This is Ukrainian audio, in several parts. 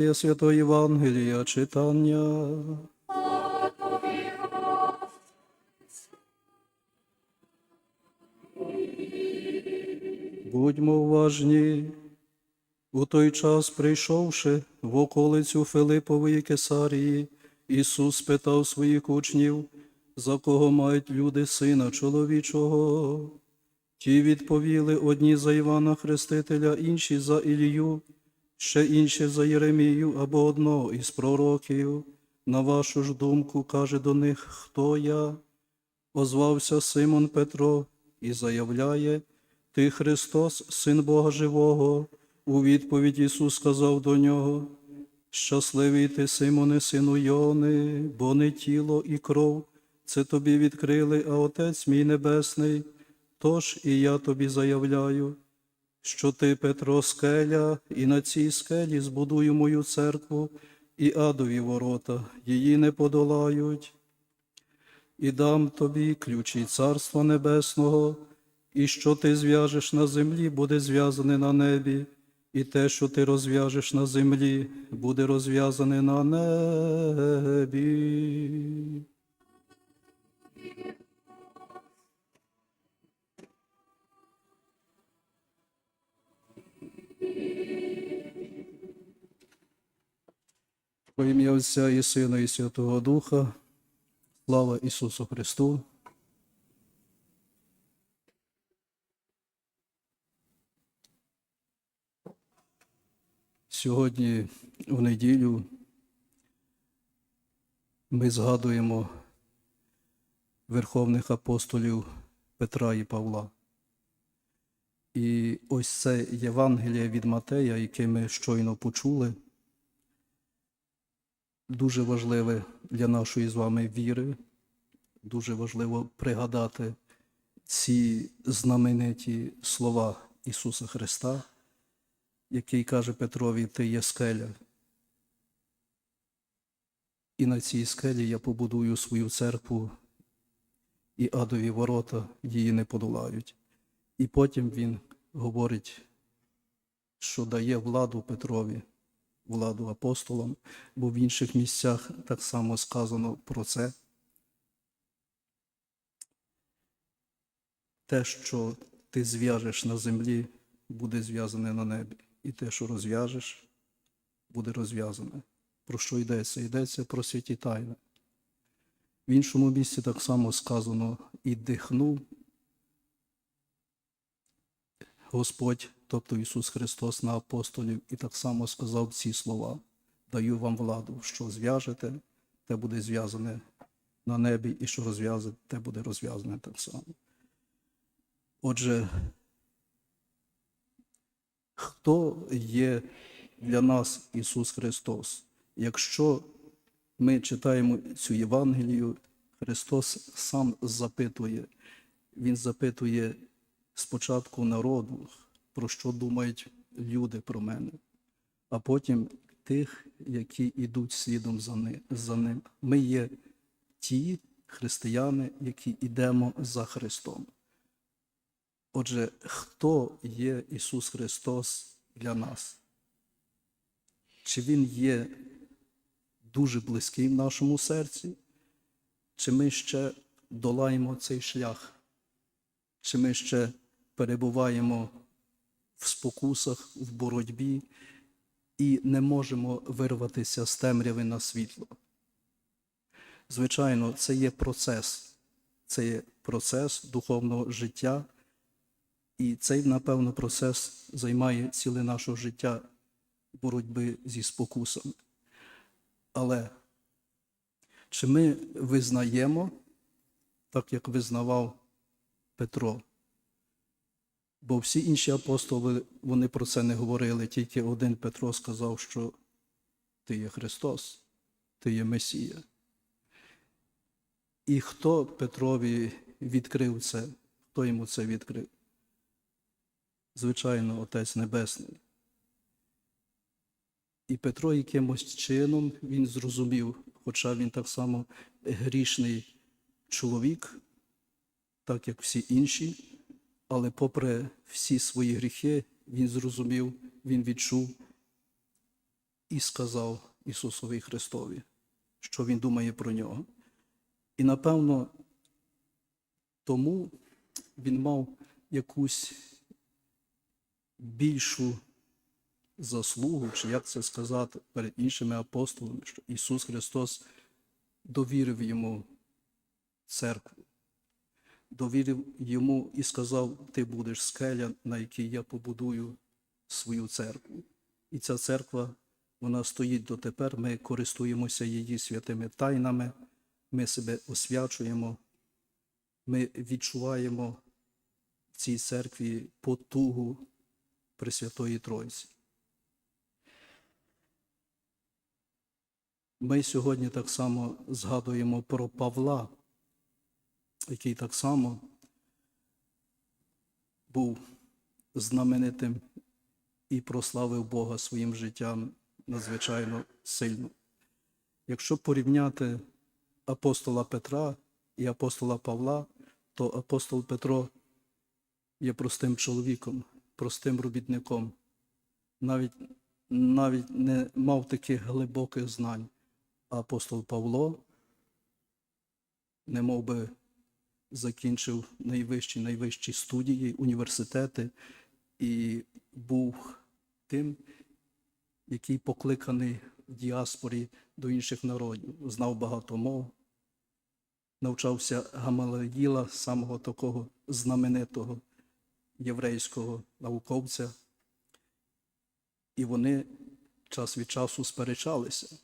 Святої Євангелія читання. Будьмо уважні. У той час, прийшовши в околицю Филипової Кесарії, Ісус спитав своїх учнів, за кого мають люди сина чоловічого. Ті відповіли одні за Івана Хрестителя, інші за Ілію, ще інші за Єремію або одного із пророків. На вашу ж думку, каже до них, хто я? Озвався Симон Петро і заявляє, Ти Христос, Син Бога Живого. У відповідь Ісус сказав до нього, Щасливий ти, Симоне, сину Йони, бо не тіло і кров, це тобі відкрили, а Отець мій Небесний. Тож і я тобі заявляю, що ти, Петро, скеля, і на цій скелі збудую мою церкву, і адові ворота, її не подолають. І дам тобі ключі Царства Небесного, і що ти зв'яжеш на землі, буде зв'язане на небі, і те, що ти розв'яжеш на землі, буде розв'язане на небі. Во ім'я Отця і Сина, і Святого Духа. Слава Ісусу Христу. Сьогодні, в неділю, ми згадуємо верховних апостолів Петра і Павла. І ось це Євангеліє від Матея, яке ми щойно почули, дуже важливе для нашої з вами віри. Дуже важливо пригадати ці знамениті слова Ісуса Христа, який каже Петрові, ти є скеля. І на цій скелі я побудую свою церкву, і адові ворота її не подолають. І потім він говорить, що дає владу Петрові, владу апостолам, бо в інших місцях так само сказано про це. Те, що ти зв'яжеш на землі, буде зв'язане на небі. І те, що розв'яжеш, буде розв'язане. Про що йдеться? Йдеться про святі тайни. В іншому місці так само сказано і дихнув Господь, тобто Ісус Христос на апостолів, і так само сказав ці слова: даю вам владу, що зв'яжете, те буде зв'язане на небі, і що розв'язане, те буде розв'язане так само. Отже, хто є для нас Ісус Христос? Якщо ми читаємо цю Євангелію, Христос сам запитує, Він запитує спочатку народу, про що думають люди про мене, а потім тих, які йдуть слідом за ни- за ним. Ми є ті християни, які йдемо за Христом. Отже, хто є Ісус Христос для нас? Чи Він є дуже близький в нашому серці? Чи ми ще долаємо цей шлях? Чи ми ще перебуваємо в спокусах, в боротьбі і не можемо вирватися з темряви на світло? Звичайно, це є процес, це є процес духовного життя, і цей, напевно, процес займає ціле наше життя боротьби зі спокусами. Але чи ми визнаємо, так як визнавав Петро? Бо всі інші апостоли вони про це не говорили, тільки один Петро сказав, що ти є Христос, ти є Месія. І хто Петрові відкрив це? Хто йому це відкрив? Звичайно, Отець Небесний. І Петро якимось чином він зрозумів, хоча він так само грішний чоловік, так як всі інші, але попри всі свої гріхи, він зрозумів, він відчув, і сказав Ісусові Христові, що Він думає про нього. І напевно, тому він мав якусь більшу заслугу, чи як це сказати, перед іншими апостолами, що Ісус Христос довірив йому церкву, довірив йому і сказав: Ти будеш скеля, на якій я побудую свою церкву. І ця церква, вона стоїть дотепер, ми користуємося її святими тайнами, ми себе освячуємо, ми відчуваємо в цій церкві потугу Пресвятої Тройці. Ми сьогодні так само згадуємо про Павла, який так само був знаменитим і прославив Бога своїм життям надзвичайно сильно. Якщо порівняти апостола Петра і апостола Павла, то апостол Петро є простим чоловіком, простим робітником, навіть, навіть не мав таких глибоких знань. А апостол Павло не мов би закінчив найвищі найвищі студії, університети і був тим, який покликаний в діаспорі до інших народів, знав багато мов, навчався Гамалаїла, самого такого знаменитого єврейського науковця, і вони час від часу сперечалися,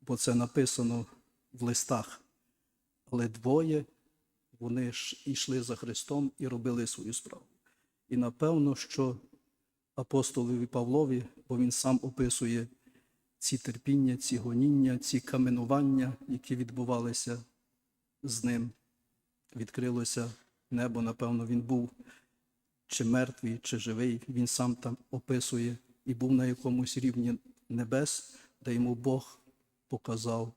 бо це написано в листах. Але двоє вони йшли за Христом і робили свою справу. І напевно, що апостолові Павлові, бо він сам описує ці терпіння, ці гоніння, ці каменування, які відбувалися з ним. Відкрилося небо, напевно, він був чи мертвий, чи живий. Він сам там описує і був на якомусь рівні небес, де йому Бог показав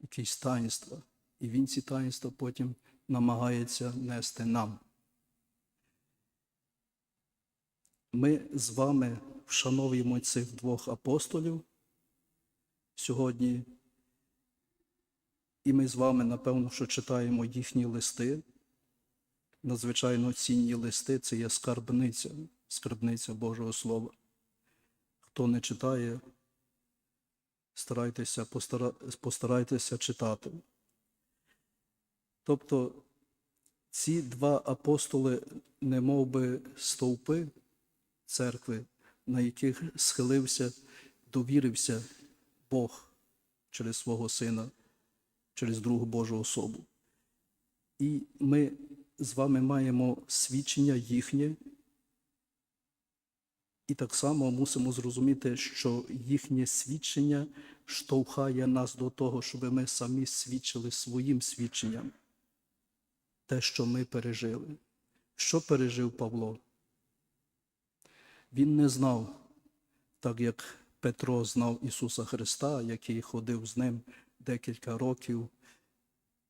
якісь таїнства. І він ці таїнства потім намагається нести нам. Ми з вами вшановуємо цих двох апостолів сьогодні. І ми з вами, напевно, що читаємо їхні листи. Надзвичайно цінні листи це є скарбниця, скарбниця Божого Слова. Хто не читає, старайтеся, постара, постарайтеся читати. Тобто ці два апостоли, не мов би стовпи церкви, на яких схилився, довірився Бог через свого Сина, через другу Божу особу. І ми з вами маємо свідчення їхнє, і так само мусимо зрозуміти, що їхнє свідчення штовхає нас до того, щоб ми самі свідчили своїм свідченням те, що ми пережили. Що пережив Павло? Він не знав, так як Петро знав Ісуса Христа, який ходив з ним декілька років.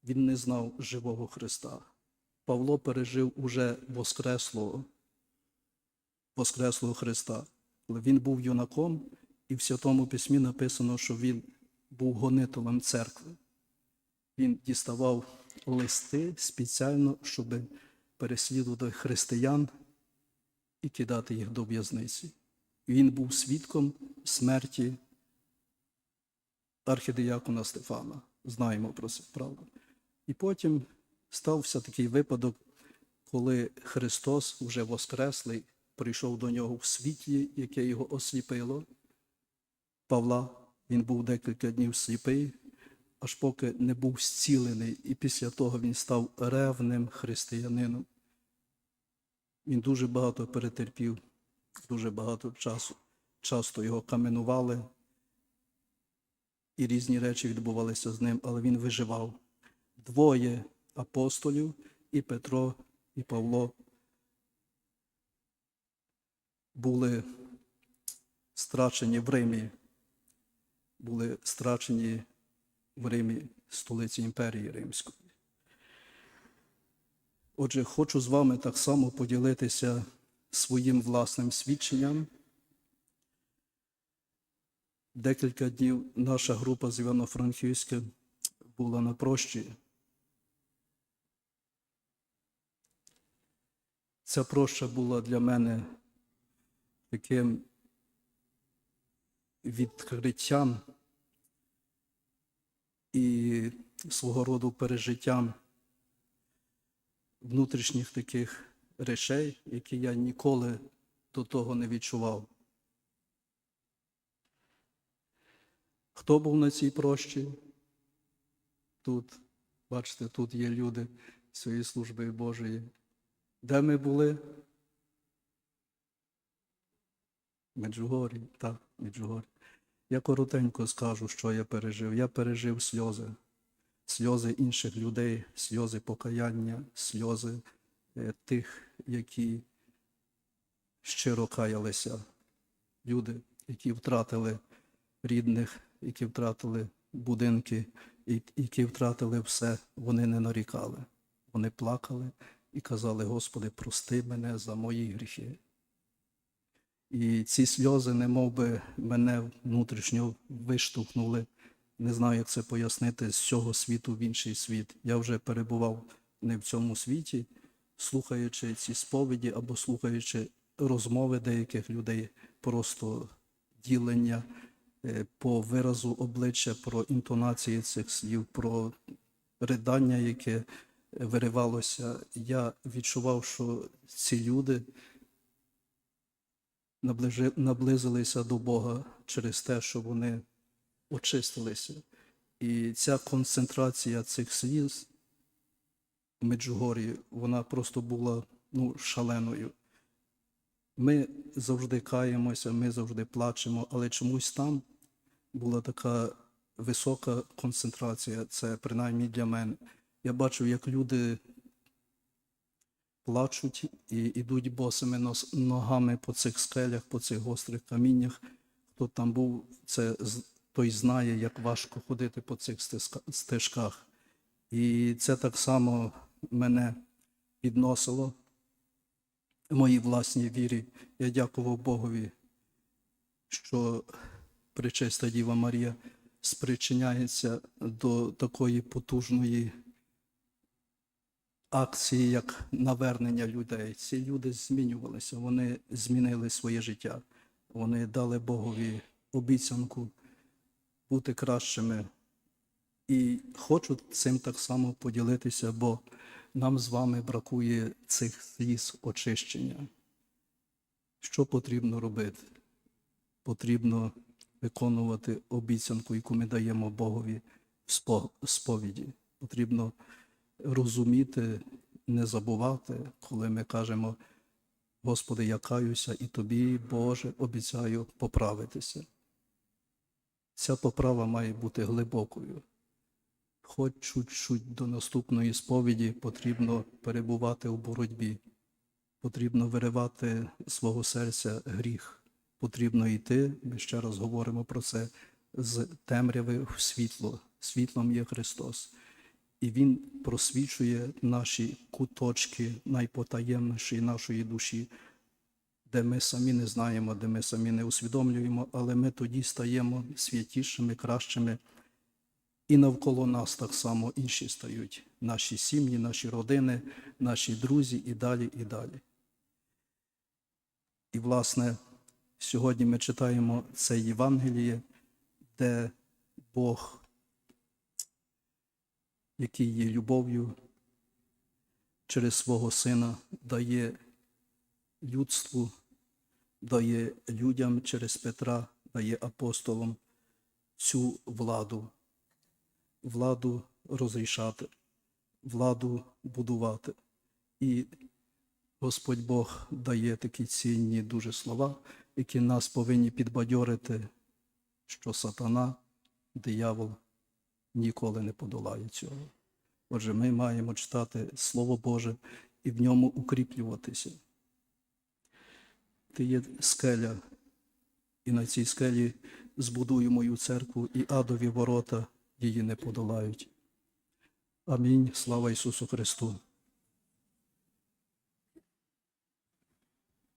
Він не знав живого Христа. Павло пережив уже Воскреслого, Воскреслого Христа. Він був юнаком, і в Святому Письмі написано, що він був гонителем церкви. Він діставав листи спеціально, щоб переслідувати християн і кидати їх до в'язниці. Він був свідком смерті архідіякона Стефана. Знаємо про це, правда. І потім стався такий випадок, коли Христос, вже Воскреслий, прийшов до нього в світлі, яке його осліпило. Павла, він був декілька днів сліпий, аж поки не був зцілений, і після того він став ревним християнином. Він дуже багато перетерпів, дуже багато часу. Часто його каменували, і різні речі відбувалися з ним, але він виживав. Двоє апостолів, і Петро, і Павло були страчені в Римі, були страчені в Римі, столиці імперії Римської. Отже, хочу з вами так само поділитися своїм власним свідченням. Декілька днів наша група з Івано-Франківська була на прощі. Ця проща була для мене таким відкриттям і свого роду пережиттям внутрішніх таких речей, які я ніколи до того не відчував. Хто був на цій прощі? Тут, бачите, тут є люди цієї служби Божої. Де ми були? Меджугорі, так, Меджугорі. Я коротенько скажу, що я пережив. Я пережив сльози, сльози інших людей, сльози покаяння, сльози е, тих, які щиро каялися. Люди, які втратили рідних, які втратили будинки, які втратили все, вони не нарікали. Вони плакали і казали, Господи, прости мене за мої гріхи. І ці сльози, немов би мене внутрішньо виштовхнули. Не знаю, як це пояснити, з цього світу в інший світ. Я вже перебував не в цьому світі, слухаючи ці сповіді або слухаючи розмови деяких людей, просто ділення е, по виразу обличчя, про інтонації цих слів, про ридання, яке виривалося. Я відчував, що ці люди наблизилися до Бога через те, що вони очистилися. І ця концентрація цих сліз в Меджугорі, вона просто була ну, шаленою. Ми завжди каємося, ми завжди плачемо, але чомусь там була така висока концентрація, це принаймні для мене. Я бачив, як люди плачуть і йдуть босими ногами по цих скелях, по цих гострих каміннях. Хто там був, це той знає, як важко ходити по цих стежках. І це так само мене підносило в моїй власній вірі. Я дякував Богові, що Пречиста Діва Марія спричиняється до такої потужної акції, як навернення людей. Ці люди змінювалися, вони змінили своє життя. Вони дали Богові обіцянку бути кращими. І хочу цим так само поділитися, бо нам з вами бракує цих сліз очищення. Що потрібно робити? Потрібно виконувати обіцянку, яку ми даємо Богові в сповіді. Потрібно розуміти, не забувати, коли ми кажемо, Господи, я каюся, і тобі, Боже, обіцяю поправитися. Ця поправа має бути глибокою. Хоч чуть-чуть до наступної сповіді потрібно перебувати у боротьбі, потрібно виривати з свого серця гріх, потрібно йти, ми ще раз говоримо про це, з темряви в світло. Світлом є Христос. І Він просвічує наші куточки найпотаємніші нашої душі, де ми самі не знаємо, де ми самі не усвідомлюємо, але ми тоді стаємо святішими, кращими. І навколо нас так само інші стають. Наші сім'ї, наші родини, наші друзі і далі, і далі. І, власне, сьогодні ми читаємо це Євангеліє, де Бог, який є любов'ю, через свого Сина дає людству, дає людям через Петра, дає апостолам цю владу владу розрішати, владу будувати. І Господь Бог дає такі цінні дуже слова, які нас повинні підбадьорити, що сатана, диявол ніколи не подолає цього. Отже, ми маємо читати Слово Боже і в ньому укріплюватися. Ти є скеля, і на цій скелі збудую мою церкву, і адові ворота її не подолають. Амінь. Слава Ісусу Христу.